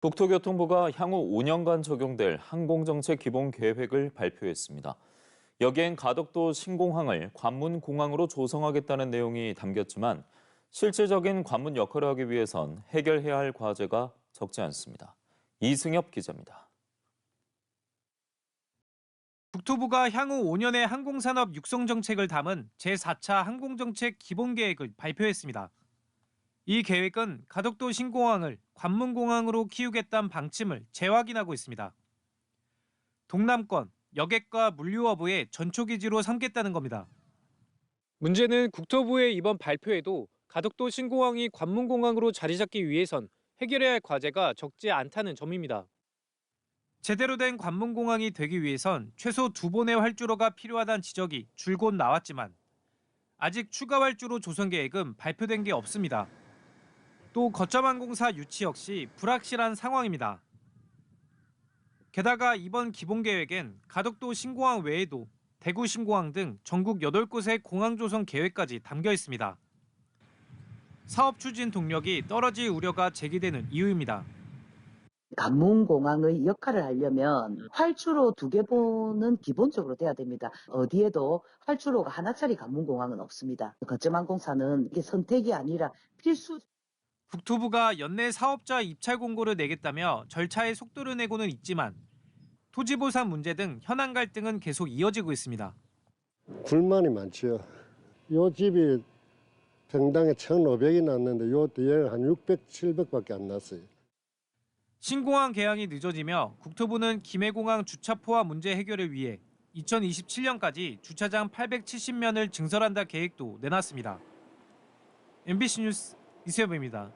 국토교통부가 향후 5년간 적용될 항공정책 기본 계획을 발표했습니다. 여기엔 가덕도 신공항을 관문공항으로 조성하겠다는 내용이 담겼지만 실질적인 관문 역할을 하기 위해선 해결해야 할 과제가 적지 않습니다. 이승엽 기자입니다. 국토부가 향후 5년의 항공산업 육성 정책을 담은 제4차 항공정책 기본계획을 발표했습니다. 이 계획은 가덕도 신공항을 관문공항으로 키우겠다는 방침을 재확인하고 있습니다. 동남권, 여객과 물류허브의 전초기지로 삼겠다는 겁니다. 문제는 국토부의 이번 발표에도 가덕도 신공항이 관문공항으로 자리 잡기 위해선 해결해야 할 과제가 적지 않다는 점입니다. 제대로 된 관문공항이 되기 위해선 최소 두 번의 활주로가 필요하다는 지적이 줄곧 나왔지만 아직 추가 활주로 조성 계획은 발표된 게 없습니다. 또 거점항공사 유치 역시 불확실한 상황입니다. 게다가 이번 기본 계획엔 가덕도 신공항 외에도 대구 신공항 등 전국 8곳의 공항 조성 계획까지 담겨 있습니다. 사업 추진 동력이 떨어질 우려가 제기되는 이유입니다. 관문공항의 역할을 하려면 활주로 두 개 보는 기본적으로 돼야 됩니다. 어디에도 활주로가 하나짜리 관문공항은 없습니다. 거점항공사는 이게 선택이 아니라 필수 국토부가 연내 사업자 입찰 공고를 내겠다며 절차의 속도를 내고는 있지만 토지 보상 문제 등 현안 갈등은 계속 이어지고 있습니다. 불만이 많죠. 요 집이 평당에 1,500이 났는데 요 뒤에 한 600, 700밖에 안 났어요. 신공항 개항이 늦어지며 국토부는 김해공항 주차 포화 문제 해결을 위해 2027년까지 주차장 870면을 증설한다 계획도 내놨습니다. MBC 뉴스 이세엽입니다.